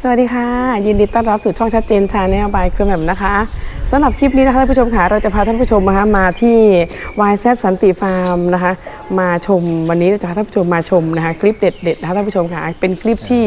สวัสดีค่ะ ยินดีต้อนรับสู่ช่องชัดเจนชาแนลบายเครือแบบนะคะสำหรับคลิปนี้นะคะท่านผู้ชมค่ะเราจะพาท่านผู้ชมนะคะมาที่ YZ สันติฟาร์มนะคะมาชมวันนี้เราจะพาท่านผู้ชมมาชมนะคะคลิปเด็ดๆนะคะท่านผู้ชมค่ะเป็นคลิปที่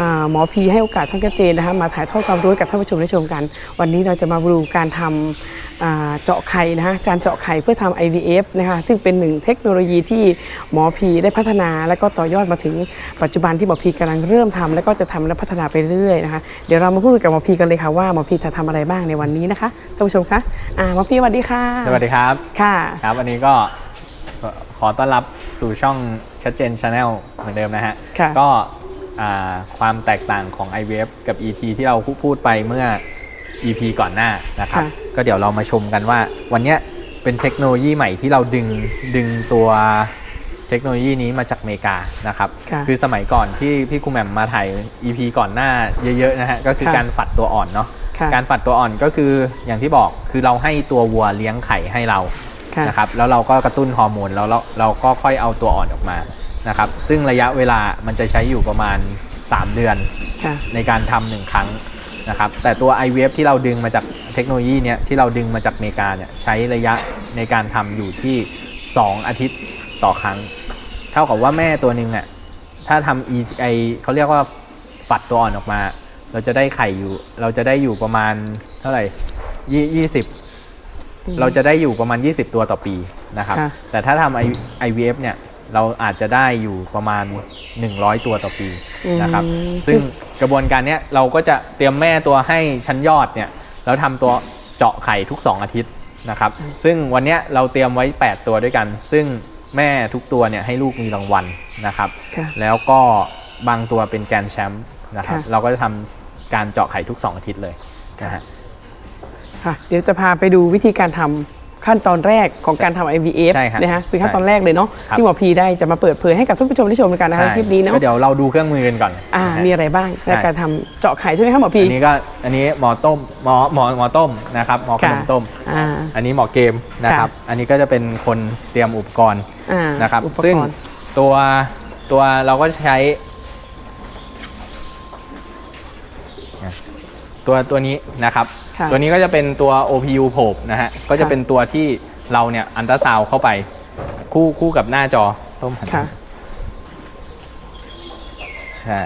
อ่าหมอพีให้โอกาสท่านชัดเจนนะคะมาถ่ายทอดความรู้ให้กับท่านผู้ชมได้ชมกัน วันนี้เราจะมาดูการทำอ่าเจาะไข่นะคะการเจาะไข่เพื่อทำ IVF นะคะซึ่งเป็นหนึ่งเทคโนโลยีที่หมอพีได้พัฒนา และก็ต่อยอดมาถึงปัจจุบันที่หมอพีกำลังเริ่มทำแล้วก็จะทำและพัฒนาไปเรื่อยๆนะคะเดี๋ยวเรามาพูดกับหมอพีกันเลยค่ะว่าหมอพีจะทำอะไรบ้างในวันนี้นะคะท่านผู้ชมคะอ่าหมอพีสวัสดีค่ะสวัสดีครับค่ะครับวันนี้ก็ ขอต้อนรับสู่ช่องชัดเจนชาแนลเหมือนเดิมนะฮะค่ะก็อ่าความแตกต่างของ IVF กับ ET ที่เราพูดไปเมื่อ EP ก่อนหน้านะครับ ก็เดี๋ยวเรามาชมกันว่า วันเนี้ยเป็นเทคโนโลยีใหม่ที่เราดึงดึงตัวเทคโนโลยีนี้มาจากอเมริกานะครับค่ะคือสมัยก่อนที่พี่ครูแหม่มมาถ่าย EP ก่อนหน้าเยอะๆนะฮะ ก็คือค่ะการฝัดตัวอ่อนเนาะค่ะการฝัดตัวอ่อนก็คืออย่างที่บอกคือเราให้ตัววัวเลี้ยงไข่ให้เรา ค่ะ นะครับแล้วเราก็กระตุ้นฮอร์โมนแล้วเราเราก็ค่อยเอาตัวอ่อนออกมานะครับซึ่งระยะเวลามันจะใช้อยู่ประมาณ 3 เดือนค่ะ ในการทำหนึ่งครั้งนะครับแต่ตัว IVF ที่เราดึงมาจากเทคโนโลยีเนี้ยที่เราดึงมาจากอเมริกาเนี่ยใช้ระยะในการทำอยู่ที่ 2 อาทิตย์ต่อครั้ง เท่ากับว่าแม่ตัวหนึ่งอะถ้าทำ e ไอเขาเรียกว่าฝัดตัวอ่อนออกมา เราจะได้ไข่อยู่ เราจะได้อยู่ประมาณเท่าไหร่ยี่ยี่สิบ เราจะได้อยู่ประมาณ 20 ตัวต่อปีนะครับค่ะแต่ถ้าทำ I- IVF เนี่ยเราอาจจะได้อยู่ประมาณ 100 ตัวต่อปีนะครับอืมซึ่งกระบวนการเนี้ยเราก็จะเตรียมแม่ตัวให้ชั้นยอดเนี่ยแล้วทำตัวเจาะไข่ทุก 2 อาทิตย์นะครับ ซึ่งวันเนี้ยเราเตรียมไว้ 8 ตัวด้วยกัน ซึ่งแม่ทุกตัวเนี่ยให้ลูกมีรางวัลนะครับค่ะแล้วก็บางตัวเป็นแกรนด์แชมป์นะครับค่ะเราก็จะทำการเจาะไข่ทุก 2 อาทิตย์เลยนะฮะ ค่ะเดี๋ยวจะพาไปดูวิธีการทำขั้นตอนแรกของการทำ IVF ใช่ครับนะคะเป็นขั้นใช่ตอนแรกเลยเนาะครับที่หมอพีได้จะมาเปิดเผยให้กับท่านผู้ชมได้ชมกันนะคะใช่คลิปนี้เนาะก็เดี๋ยวเราดูเครื่องมือกันก่อนอ่านะฮะมีอะไรบ้างใช่ในการทำเจาะไข่ใช่ไหมคะหมอพีอันนี้ก็อันนี้หมอต้มหมอหมอหมอต้มนะครับหมอขนมค่ะต้มอ่าอันนี้หมอเกมนะครับอันนี้ก็จะเป็นคนเตรียมอุปกรณ์อ่านะครับอุปซึ่งกรณ์ตัวตัวเราก็ใช้ ตัวตัวนี้นะครับค่ะ ตัวนี้ก็จะเป็นตัว OPU probe นะฮะก็จะค่ะเป็นตัวที่เราเนี่ยอันตราซาวเข้าไปคู่คู่กับหน้าจอต้มหันค่ะใช่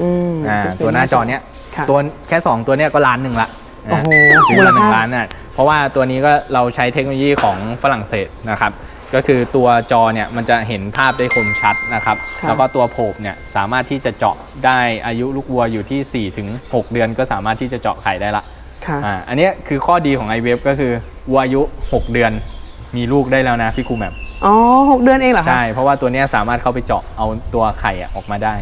อืมอ่าจะเป็ตัวหน้าจอเนี้ยค่ะตัวแค่ 2 ตัวเนี้ยก็ล้านหนึ่งละโอ้โหซื้อมูลมาหนึ่ค่างล้านน่ะเพราะว่าตัวนี้ก็เราใช้เทคโนโลยีของฝรั่งเศสนะครับ ก็คือตัวจอเนี่ยมันจะเห็นภาพได้คมชัดนะครับ ค่ะ แล้วก็ตัวโผบเนี่ยสามารถที่จะเจาะได้อายุลูกวัวอยู่ที่4ถึง6เดือนก็สามารถที่จะเจาะไข่ได้ละค่ะ อ่าอันเนี้ยคือข้อดีของ i w e b ก็คือวัวอายุ 6 เดือนมีลูกได้แล้วนะพี่ครูแหม่มอ๋อหกเดือนเองเหรอคะ ใช่ เพราะว่าตัวเนี้ยสามารถเข้าไปเจาะเอาตัวไข่อะออกมาได้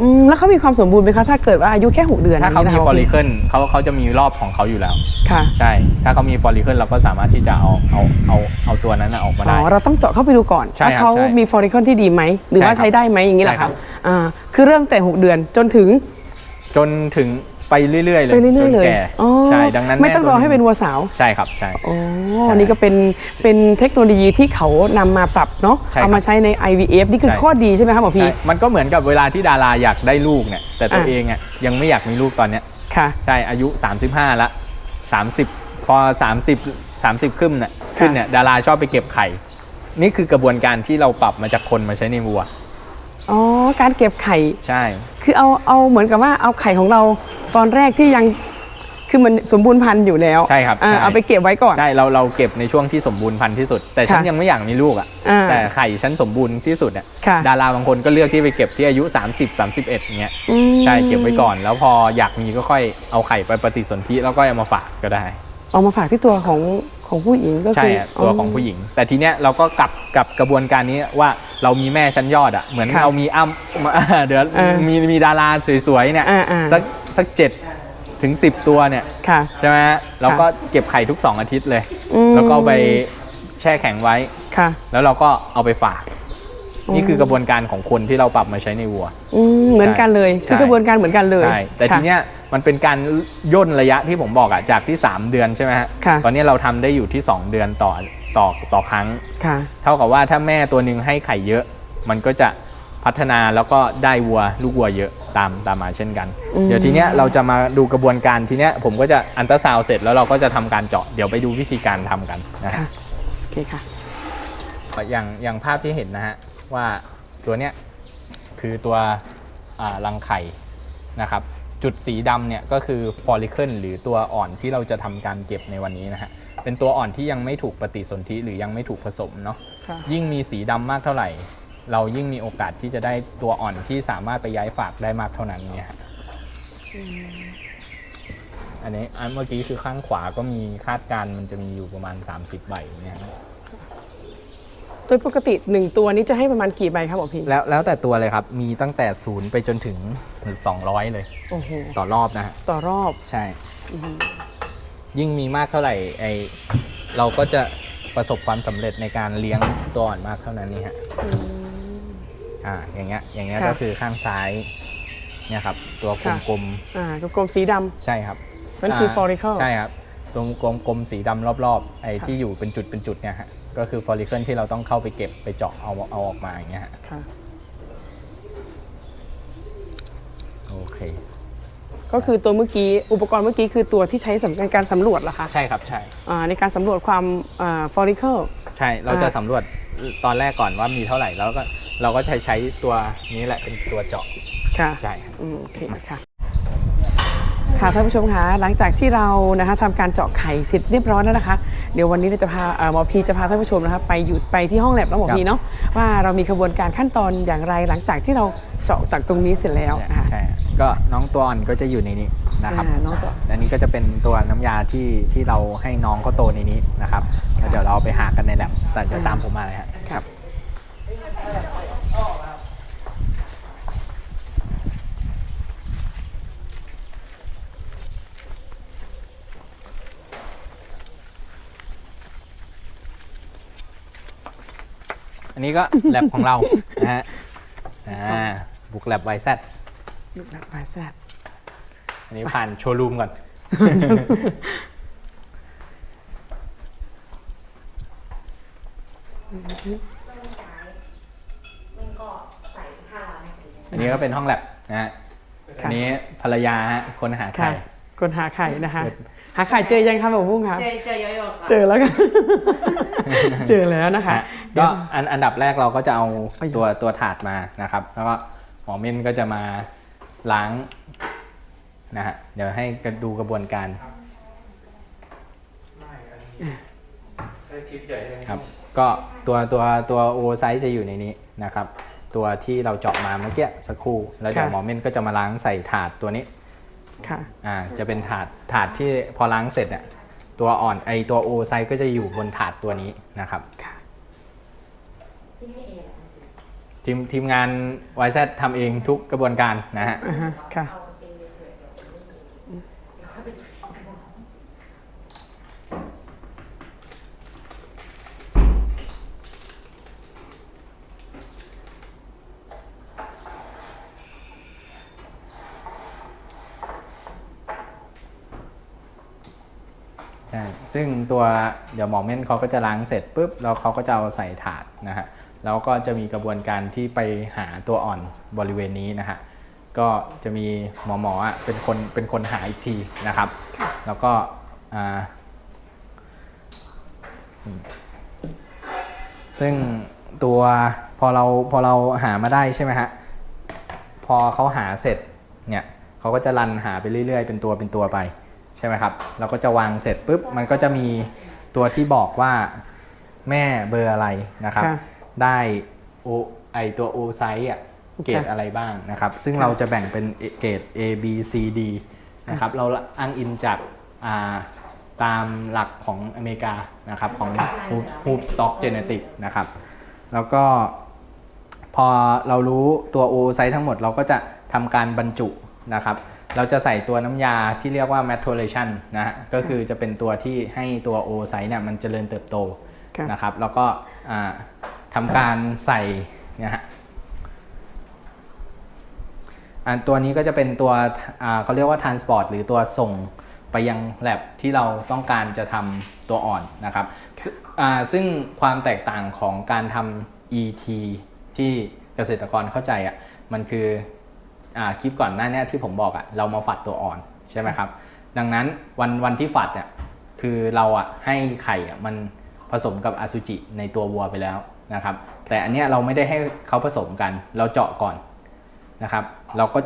อืมแล้วเขามีความสมบูรณ์ไหมคะถ้าเกิดว่าอายุแค่6เดือนถ้าเขาอย่งมีนี้ฟอนะะลิเคิลเขาเขาจะมีรอบของเขาอยู่แล้ว ค่ะ ใช่ ถ้าเขามีฟอลิเคิลเราก็สามารถที่จะเอาเอาเอาเอาตัวนั้นน่ะออกมาอ๋ได้อเราต้องเจาะเข้าไปดูก่อนใช่ว่าครับเขาใช่มีฟอริเคิลที่ดีไหม หรือว่าใช่ครับใช้ได้ไหมอย่างนี้เหรอใช่ครัคะบอ่าคือเริ่มแต่6เดือนจนถึง จนถึง ไปเรื่อยๆเลยไปเรื่อยๆจนเลยแก่อ๋อใช่ดังนั้นไม่ต้องรอให้เป็นแม่วัวสาว ใช่ครับใช่อ๋อใช่นี่ก็เป็นเป็นเทคโนโลยีที่เขานำมาปรับเนาะใช่ครับเอามาใช้ใน IVF นี่คือใช่ ข้อดีใช่ไหมครับหมอพีใช่มันก็เหมือนกับเวลาที่ดาราอยากได้ลูกเนี่ยแต่ตัวอะเองอะยังไม่อยากมีลูกตอนเนี้ย ค่ะ ใช่อายุ 35 ละ 30 พอ 30 30 ขึ้นน่ะขึ้นเนี่ยดาราชอบไปเก็บไข่ นี่คือกระบวนการที่เราปรับมาจากคนมาใช้ในวัว อ๋อ การเก็บไข่ ใช่ คือเอาเอาเหมือนกับว่าเอาไข่ของเรา ตอนแรกที่ยังคือมันสมบูรณ์พันธุ์อยู่แล้วใช่ครับอ่าใช่ เอาไปเก็บไว้ก่อน ใช่เราเราเก็บในช่วงที่สมบูรณ์พันธุ์ที่สุด แต่ฉันค่ะยังไม่อยากมีลูกอะอ่าแต่ไข่ฉันสมบูรณ์ที่สุดเนี่ยค่ะ ดาราบางคนก็เลือกที่ไปเก็บที่อายุ 30 31อย่างเงี้ยอืมใช่เก็บไว้ก่อน แล้วพออยากมีก็ค่อยเอาไข่ไปปฏิสนธิแล้วก็เอามาฝากก็ได้ เอามาฝากที่ตัวของ ของผู้หญิงก็ใช่คืออะตัวของผู้หญิง แต่ทีเนี้ยเราก็กลับกับกระบวนการนี้ว่าเรามีแม่ชั้นยอดอะเหมือนค่ะเรามีอ้ำเดี๋ยวเออมีมีดาราสวยๆเนี่ยอ่าอ่าสักสักเจ็ดถึง10ตัวเนี่ยค่ะ ใช่ไหมฮะเราก็เก็บไข่ทุก 2 อาทิตย์เลย อืม แล้วก็เอาไปแช่แข็งไว้ ค่ะ แล้วเราก็เอาไปฝากอืมนี่คือกระบวนการของคนที่เราปรับมาใช้ในวัว อืมเหมือนกันเลย ใช่ คือกระบวนการเหมือนกันเลยใช่แต่ค่ะ ทีเนี้ย มันเป็นการย่นระยะที่ผมบอกอะจากที่ 3 เดือนใช่ไหมฮะค่ะตอนนี้เราทำได้อยู่ที่ 2 เดือนต่อต่อต่อครั้งค่ะเท่ากับว่าถ้าแม่ตัวหนึ่งให้ไข่เยอะ มันก็จะพัฒนาแล้วก็ได้วัวลูกวัวเยอะตามตามมาเช่นกัน เดี๋ยวทีเนี้ยเราจะมาดูกระบวนการทีเนี้ยผมก็จะอันตราซาวด์เสร็จแล้วเราก็จะทำการเจาะเดี๋ยวไปดูวิธีการทำกันนะฮะค่ะโอเคค่ะอย่างอย่างภาพที่เห็นนะฮะว่าตัวเนี้ยคือตัวอ่ารังไข่นะครับ จุดสีดำเนี่ยก็คือฟอลิเคิลหรือตัวอ่อนที่เราจะทำการเก็บในวันนี้นะฮะเป็นตัวอ่อนที่ยังไม่ถูกปฏิสนธิหรือยังไม่ถูกผสมเนาะค่ะ ยิ่งมีสีดำมากเท่าไหร่ เรายิ่งมีโอกาสที่จะได้ตัวอ่อนที่สามารถไปย้ายฝากได้มากเท่านั้นเนี่ยฮะอันนี้อันเมื่อกี้คือข้างขวาก็มีคาดการณ์มันจะมีอยู่ประมาณ 30 ใบเนี่ยฮะ โดยปกติ 1 ตัวนี้จะให้ประมาณกี่ใบครับหมอพีแล้วแล้วแต่ตัวเลยครับ มีตั้งแต่ศูนย์ไปจนถึงถึง200 เลย โอ้โหต่อรอบนะฮะต่อรอบใช่ยิ่งมีมากเท่าไหร่ไอเราก็จะประสบความสำเร็จในการเลี้ยงตัวอ่อนมากเท่านั้นนี่ฮะอ่าอย่างเงี้ยอย่างเงี้ยค่ะก็คือข้างซ้ายเนี่ยครับตัวกค่ะ ลมอ่ากลมๆสีดๆใช่ครับนั่นคือา follicle ใช่ครับ ตรงกลมๆสีดำรอบๆไอ้ค่ะที่อยู่เป็นจุดเป็นจุดเนี่ยฮะก็คือฟอลิเคิลที่เราต้องเข้าไปเก็บไปเจาะเอาเอาออกมาอย่างเงี้ยฮะำค่ะโอเค ก็คือตัวเมื่อกี้อุปกรณ์เมื่อกี้คือตัวที่ใช้สำหรับการสำรวจเหรอคะใช่ครับใช่อ่าในการสำรวจความฟอริเคิลใช่เราจะอ่าสำรวจตอนแรกก่อนว่ามีเท่าไหร่แล้วก็เราก็ใช้ใช้ตัวนี้แหละเป็นตัวเจาะค่ะใช่ครับอืมโอเคค่ะ ค่ะท่านผู้ชมคะหลังจากที่เรานะคะทำการเจาะไข่เสร็จเรียบร้อยแล้วนะคะ เดี๋ยววันนี้เราจะพาเอ่อหมอพีจะพาท่านผู้ชมนะคะไปอยู่ไปที่ห้องแลบแล้วหมอพีเนาะว่าเรามีกระบวนการขั้นตอนอย่างไรหลังจากที่เราเจาะจากตรงนี้เสร็จแล้วนะคะใช่ฮะก็น้องตัวอ่อนก็จะอยู่ในนี้นะครับอ่าน้องตัวอันนี้ก็จะเป็นตัวน้ำยาที่ที่เราให้น้องเขาโตในนี้นะครับแล้วเดี๋ยวเราไปหากันในแลบแต่เดี๋ยวตามผมมาเลยฮะ อันนี้ก็แลบของเรา นะฮะอ่าบุกแลบไวแซลูกหลักปลาแซดอันนี้ผ่านโชว์รูมก่อน อันนี้ก็เป็นห้องแลบนะฮะ อันนี้ภรรยาฮะคนหาไข่ค่ะคนหาไข่นะคะ หาไข่เจอยังคะหมอพุ่งคะเจอเจอเยอะๆเจอแล้วค่ะเจอแล้วนะคะฮะก็อันอันดับแรกเราก็จะเอาตัวตัวถาดมานะครับ แล้วก็หมอเม่นก็จะมาล้างนะฮะเดี๋ยวให้ดูกระบวนการครับ ก็ตัวตัวตัวโอไซส์จะอยู่ในนี้นะครับ ตัวที่เราเจาะมาเมื่อกี้สักครู่แล้วเดี๋ยวค่ะ หมอเม่นก็จะมาล้างใส่ถาดตัวนี้ ค่ะอ่าจะเป็นถาดถาดที่พอล้างเสร็จเนี่ยตัวอ่อนไอตัวโอไซส์ก็จะอยู่บนถาดตัวนี้นะครับค่ะทีมทีมงาน YZ ทำเองทุกกระบวนการนะฮะอ่าฮะค่ะ ใช่ ซึ่งตัวเดี๋ยวหมอเม่นเขาก็จะล้างเสร็จปุ๊บแล้วเขาก็จะเอาใส่ถาดนะฮะแล้วก็จะมีกระบวนการที่ไปหาตัวอ่อนบริเวณนี้นะฮะก็จะมีหมอหมออะเป็นคนเป็นคนหาอีกทีนะครับ แล้วก็อ่าอืมซึ่งตัวพอเราพอเราหามาได้ใช่ไหมฮะพอเขาหาเสร็จเนี่ยเขาก็จะรันหาไปเรื่อยๆ เป็นตัวเป็นตัวไปใช่ไหมครับ เราก็จะวางเสร็จปุ๊บ มันก็จะมีตัวที่บอกว่าแม่เบอร์อะไรนะครับค่ะได้โอไอตัวโอไซส์อะเกรดค่ะอะไรบ้างนะครับ ซึ่งค่ะเราจะแบ่งเป็นเกรด A B C D นะครับ เราอ้างอิงจากอ่าตามหลักของอเมริกานะครับของ Hoop Stock Genetic นะครับ แล้วก็พอเรารู้ตัว O ไซส์ทั้งหมดเราก็จะทำการบรรจุนะครับ เราจะใส่ตัวน้ำยาที่เรียกว่า maturation นะฮะก็คือจะเป็นตัวที่ให้ตัว O ไซส์เนี่ยมันเจริญเติบโตค่ะนะครับ แล้วก็อ่าทำการใส่เนะฮะอันตัวนี้ก็จะเป็นตัวอ่าเขาเรียกว่า transport หรือตัวส่งไปยัง lab ที่เราต้องการจะทำตัวอ่อนนะครับซึ่งอ่าซึ่งความแตกต่างของการทำ ET ที่เกษตรกรเข้าใจอะมันคืออ่า คลิปก่อนหน้านี้ที่ผมบอกอะเรามาฝัดตัวอ่อนใช่ไหมครับ ดังนั้นวันวันที่ฝัดเนี่ยคือเราอะให้ไข่อะมันผสมกับอสุจิในตัววัวไปแล้วนะครับ แต่อันเนี้ยเราไม่ได้ให้เขาผสมกัน เราเจาะก่อนนะครับ เราก็